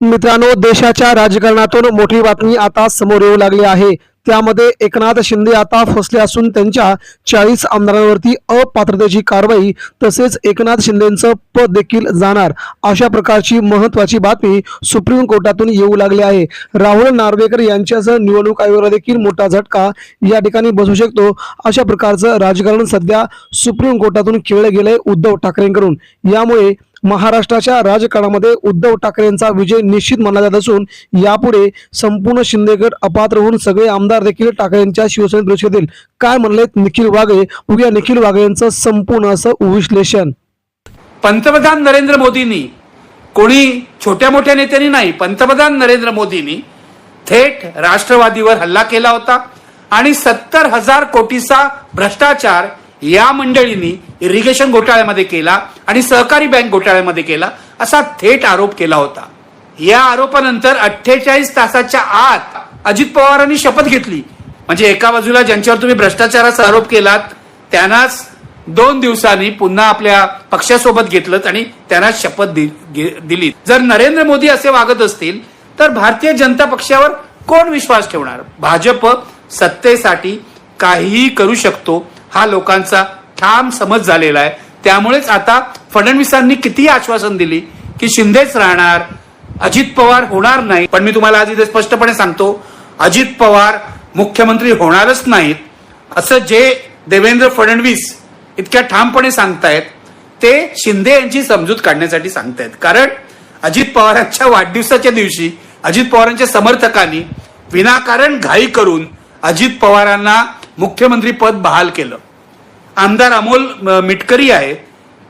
मित्रांनो देशाच्या राजकारणातून मोठी बातमी आता समोर येऊ लागली आहे. त्यामध्ये एकनाथ शिंदे आता फसले असून त्यांच्या चाळीस आमदारांवरती अपात्रतेची कारवाई तसेच एकनाथ शिंदेचं पद देखील जाणार अशा प्रकारची महत्वाची बातमी सुप्रीम कोर्टातून येऊ लागली आहे. राहुल नार्वेकर यांच्यासह निवडणूक आयोगाला देखील मोठा झटका या ठिकाणी बसू शकतो. अशा प्रकारचं राजकारण सध्या सुप्रीम कोर्टातून खेळलं गेलंय उद्धव ठाकरेंकडून. यामुळे महाराष्ट्राच्या राजकारणामध्ये उद्धव ठाकरेंचा विजय निश्चित मानला जात असून यापुढे संपूर्ण शिंदेगड अपात्र होऊन सगळे आमदार देखील ठाकरेंच्या शिवसेनेत प्रवेश करतील. काय म्हणलेत निखिल वागळे उद्या निखिल वाघे यांचं संपूर्ण असं विश्लेषण. पंतप्रधान नरेंद्र मोदींनी कोणी छोट्या मोठ्या नेत्यांनी नाही पंतप्रधान नरेंद्र मोदींनी थेट राष्ट्रवादीवर हल्ला केला होता आणि सत्तर हजार कोटीचा भ्रष्टाचार या मंडळींनी इरिगेशन घोटाळ्यामध्ये केला आणि सहकारी बँक घोटाळ्यामध्ये केला असा थेट आरोप केला होता. या आरोपानंतर अठ्ठेचाळीस तासाच्या आत अजित पवारांनी शपथ घेतली. म्हणजे एका बाजूला ज्यांच्यावर तुम्ही भ्रष्टाचाराचा आरोप केलात त्यांनाच दोन दिवसांनी पुन्हा आपल्या पक्षासोबत घेतलं आणि त्यांना शपथ दि- दिली जर नरेंद्र मोदी असे वागत असतील तर भारतीय जनता पक्षावर कोण विश्वास ठेवणार? भाजप सत्तेसाठी काहीही करू शकतो हा लोकांचा ठाम समज झालेला आहे. त्यामुळेच आता फडणवीसांनी किती आश्वासन दिली की शिंदेच राहणार अजित पवार होणार नाही. पण मी तुम्हाला आज इथे स्पष्टपणे सांगतो अजित पवार मुख्यमंत्री होणारच नाहीत. असं जे देवेंद्र फडणवीस इतक्या ठामपणे सांगतायत ते शिंदे यांची समजूत काढण्यासाठी सांगतायत. कारण अजित पवारांच्या वाढदिवसाच्या दिवशी अजित पवारांच्या समर्थकांनी विनाकारण घाई करून अजित पवारांना मुख्यमंत्री पद बहाल केलं. आमदार अमोल मिटकरी आहेत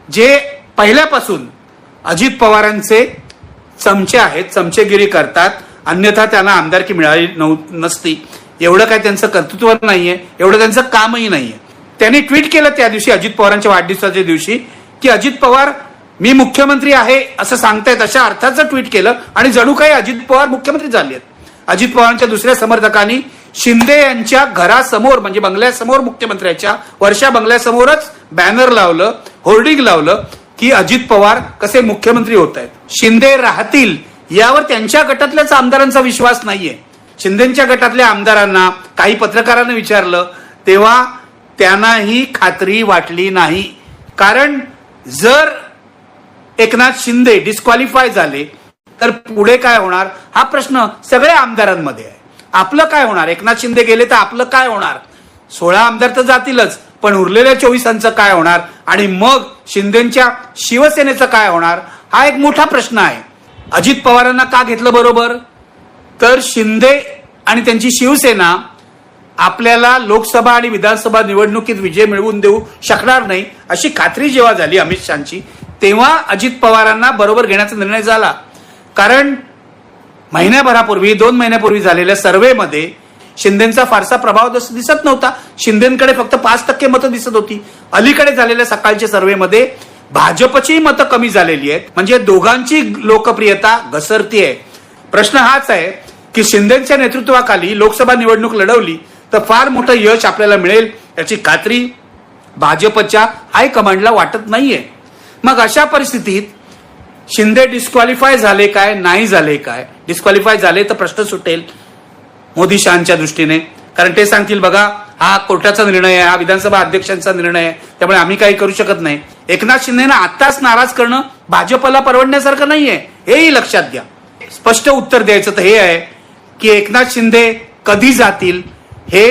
जे पहिल्यापासून अजित पवारांचे चमचे आहेत चमचेगिरी करतात अन्यथा त्यांना आमदारकी मिळाली नव नसती. एवढं काय त्यांचं कर्तृत्व नाहीये एवढं त्यांचं कामही नाहीये. त्यांनी ट्विट केलं त्या दिवशी अजित पवारांच्या वाढदिवसाच्या दिवशी की अजित पवार मी मुख्यमंत्री आहे असं सांगतायत अशा अर्थाचं ट्विट केलं आणि जणू काही अजित पवार मुख्यमंत्री झाले आहेत अजित पवारांच्या दुसऱ्या समर्थकांनी शिंदे यांच्या घरासमोर म्हणजे बंगल्यासमोर मुख्यमंत्र्याच्या वर्षा बंगल्यासमोरच बॅनर लावलं होर्डिंग लावलं की अजित पवार कसे मुख्यमंत्री होत आहेत. शिंदे राहतील यावर त्यांच्या गटातल्याच आमदारांचा विश्वास नाहीये. शिंदेच्या गटातल्या आमदारांना काही पत्रकारांना विचारलं तेव्हा त्यांनाही खात्री वाटली नाही. कारण जर एकनाथ शिंदे डिस्क्वालिफाय झाले तर पुढे काय होणार? हा प्रश्न सगळ्या आमदारांमध्ये आहे. आपलं काय होणार? एकनाथ शिंदे गेले तर आपलं काय होणार? सोळा आमदार तर जातीलच पण उरलेल्या चोवीसांचं काय होणार? आणि मग शिंदेच्या शिवसेनेचं काय होणार? हा एक मोठा प्रश्न आहे. अजित पवारांना का घेतलं बरोबर? तर शिंदे आणि त्यांची शिवसेना आपल्याला लोकसभा आणि विधानसभा निवडणुकीत विजय मिळवून देऊ शकणार नाही अशी खात्री जेव्हा झाली अमित शहाची तेव्हा अजित पवारांना बरोबर घेण्याचा निर्णय झाला. कारण महिन्याभरापूर्वी दोन महिन्यापूर्वी झालेल्या सर्व्हेमध्ये शिंदेचा फारसा प्रभाव दिसत नव्हता. शिंदेकडे फक्त पाच टक्के मतं दिसत होती. अलीकडे झालेल्या सकाळच्या सर्व्हेमध्ये भाजपची मतं कमी झालेली आहेत. म्हणजे दोघांची लोकप्रियता घसरती आहे प्रश्न हाच आहे की शिंदेच्या नेतृत्वाखाली लोकसभा निवडणूक लढवली तर फार मोठं यश आपल्याला मिळेल याची खात्री भाजपच्या हायकमांडला वाटत नाहीये. मग अशा परिस्थितीत शिंदे डिस्क्वालिफाय झाले काय? नाही झाले काय? डिस्क्वालिफाय झाले तर प्रश्न सुटेल मोदी शहाच्या दृष्टीने. कारण ते सांगतील बघा हा कोर्टाचा निर्णय आहे हा विधानसभा अध्यक्षांचा निर्णय आहे त्यामुळे आम्ही काही करू शकत नाही. एकनाथ शिंदेना आताच नाराज करणं भाजपला परवडण्यासारखं नाहीये. हेही लक्षात घ्या. स्पष्ट उत्तर द्यायचं तर हे आहे की एकनाथ शिंदे कधी जातील हे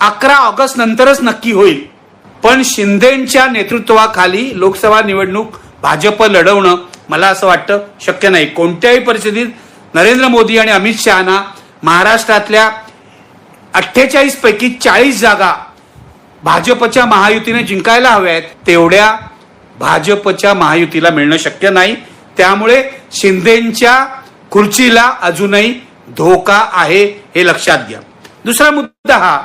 अकरा ऑगस्ट नंतरच नक्की होईल. पण शिंदेच्या नेतृत्वाखाली लोकसभा निवडणूक भाजप लढवणं मला असं वाटतं शक्य नाही. कोणत्याही परिस्थितीत नरेंद्र मोदी आणि अमित शहाना महाराष्ट्रातल्या अठ्ठेचाळीस पैकी चाळीस जागा भाजपच्या महायुतीने जिंकायला हव्या आहेत तेवढ्या भाजपच्या महायुतीला मिळणं शक्य नाही. त्यामुळे शिंदेच्या खुर्चीला अजूनही धोका आहे हे लक्षात घ्या. दुसरा मुद्दा हा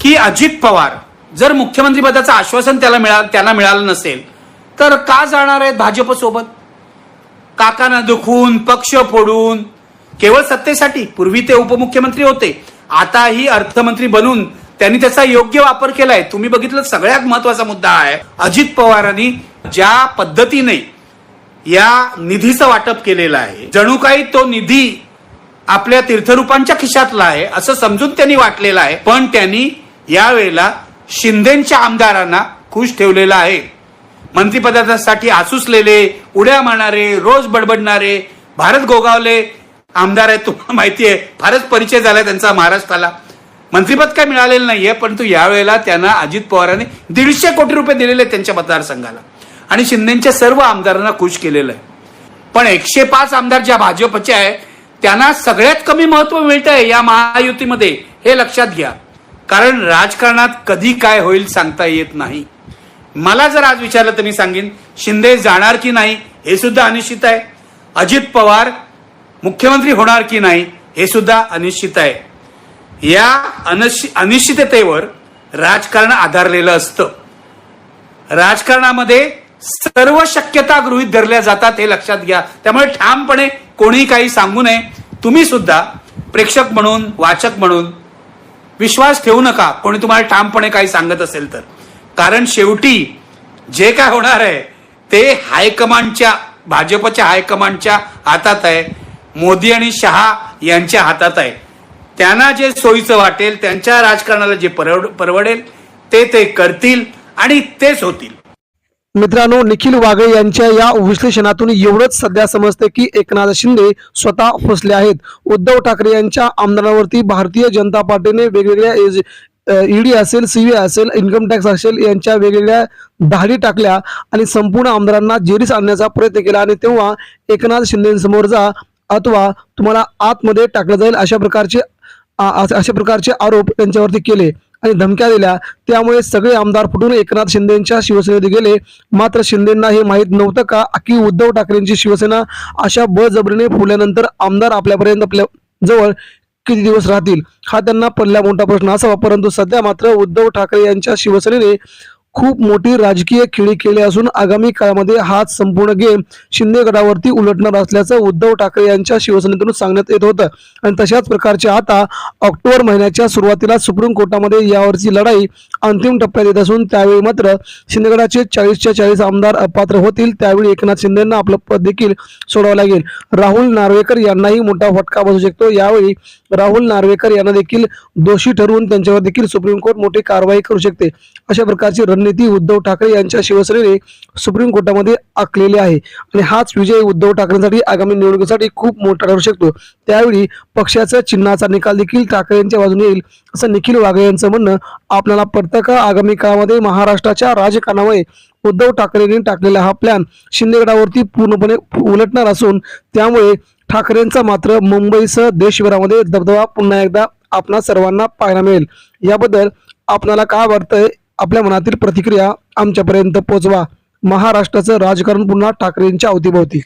की अजित पवार जर मुख्यमंत्री पदाचं आश्वासन त्याला मिळालं त्यांना मिळालं नसेल तर का जाणार आहेत भाजपसोबत? काकांना दुखून पक्ष फोडून केवळ सत्तेसाठी. पूर्वी ते उपमुख्यमंत्री होते. आताही अर्थमंत्री बनून त्यांनी त्याचा योग्य वापर केलाय. तुम्ही बघितलं सगळ्यात महत्त्वाचा मुद्दा आहे अजित पवारांनी ज्या पद्धतीने या निधीचं वाटप केलेलं आहे जणू काही तो निधी आपल्या तीर्थरूपांच्या खिशातला आहे असं समजून त्यांनी वाटलेलं आहे पण त्यांनी यावेळेला शिंदेच्या आमदारांना खुश ठेवलेला आहे. मंत्रिपदासाठी आसुसलेले उड्या मारणारे रोज बडबडणारे भारत गोगावले आमदार आहेत तुम्हाला माहिती आहे फारच परिचय झाला त्यांचा महाराष्ट्राला. मंत्रिपद काय मिळालेलं नाहीये परंतु यावेळेला त्यांना अजित पवारांनी दीडशे कोटी रुपये दिलेले आहेत त्यांच्या मतदारसंघाला. आणि शिंदेच्या सर्व आमदारांना खुश केलेलं आहे. पण एकशे पाच आमदार ज्या भाजपचे आहेत त्यांना सगळ्यात कमी महत्त्व मिळत आहे या महायुतीमध्ये हे लक्षात घ्या. कारण राजकारणात कधी काय होईल सांगता येत नाही. मला जर आज विचारलं तर मी सांगेन शिंदे जाणार की नाही हे सुद्धा अनिश्चित आहे. अजित पवार मुख्यमंत्री होणार की नाही हे सुद्धा अनिश्चित आहे. या अनिश्चिततेवर राजकारण आधारलेलं असतं. राजकारणामध्ये सर्व शक्यता गृहीत धरल्या जातात हे लक्षात घ्या. त्यामुळे ठामपणे कोणी काही सांगू नये. तुम्ही सुद्धा प्रेक्षक म्हणून वाचक म्हणून विश्वास ठेवू नका. कोणी तुम्हाला ठामपणे काही सांगत असेल तर. कारण शेवटी जे काय होणार आहे ते हायकमांडच्या भाजपच्या हायकमांडच्या हातात आहे. मोदी आणि शहा यांच्या हातात आहे. त्यांना जे सोयीचं वाटेल त्यांच्या राजकारणाला जे परवड परवडेल ते ते करतील आणि तेच होतील. मित्रांनो निखिल वागळे यांच्या या विश्लेषणातून एवढंच सध्या समजते की एकनाथ शिंदे स्वतः फसले आहेत. उद्धव ठाकरे यांच्या आमदारांवरती भारतीय जनता पार्टीने वेगवेगळ्या ईडी असेल सीबीआय असेल इन्कम टॅक्स असेल यांच्या वेगवेगळ्या धाडी टाकल्या आणि संपूर्ण आमदारांना जेरीस आणण्याचा प्रयत्न केला आणि तेव्हा एकनाथ शिंदेसमोर जा अथवा तुम्हाला आतमध्ये टाकलं जाईल अशा प्रकारचे अशा प्रकारचे आरोप त्यांच्यावरती केले आणि धमक्या दिल्या. त्यामुळे सगळे आमदार फुटून एकनाथ शिंदेच्या शिवसेनेत गेले. मात्र शिंदेना हे माहीत नव्हतं का की उद्धव ठाकरेंची शिवसेना अशा बळजबरीने फुटल्यानंतर आमदार आपल्यापर्यंत आपल्या जवळ किती दिवस राहतील. हा त्यांना पडला मोठा प्रश्न असावा. परंतु सध्या मात्र उद्धव ठाकरे यांच्या शिवसेनेने खूप मोठी राजकीय खेळी केली असून आगामी काळामध्ये हाच संपूर्ण गेम शिंदे गडावरती उलटणार असल्याचं उद्धव ठाकरे यांच्या शिवसेनेतून सांगण्यात येत होतं. आणि तशाच प्रकारचे आता ऑक्टोबर महिन्याच्या सुरुवातीला सुप्रीम कोर्टामध्ये यावरची लढाई अंतिम टप्प्यात येत असून त्यावेळी मात्र शिंदेगडाचे चाळीसच्या चाळीस आमदार अपात्र होतील. त्यावेळी एकनाथ शिंदेंना आपलं पद देखील सोडावं लागेल. राहुल नार्वेकर यांनाही मोठा फटका बसू शकतो. यावेळी राहुल नार्वेकर यांना देखील दोषी ठरवून त्यांच्यावर देखील सुप्रीम कोर्ट मोठी कारवाई करू शकते. अशा प्रकारची रणनीती उद्धव ठाकरे यांच्या शिवसेनेने सुप्रीम कोर्टामध्ये आखलेली आहे. आणि हाच विजय उद्धव ठाकरेंसाठी आगामी निवडणुकीसाठी खूप मोठा ठरू शकतो. त्यावेळी पक्षाच्या चिन्हाचा निकाल देखील ठाकरे यांच्या बाजूने येईल असं निखिल वाघे यांचं म्हणणं आपल्याला पडतं का? आगामी काळामध्ये महाराष्ट्राच्या राजकारणामुळे उद्धव ठाकरेंनी टाकलेला हा प्लॅन शिंदेगडावरती पूर्णपणे उलटणार असून त्यामुळे ठाकरेंचा मात्र मुंबईसह देशभरामध्ये दबदबा पुन्हा एकदा आपणा सर्वांना पाहायला मिळेल. याबद्दल आपणाला काय वाटतंय? आपल्या मनातील प्रतिक्रिया आमच्यापर्यंत पोहोचवा महाराष्ट्राचं राजकारण पुन्हा ठाकरेंच्या अवतीभोवती.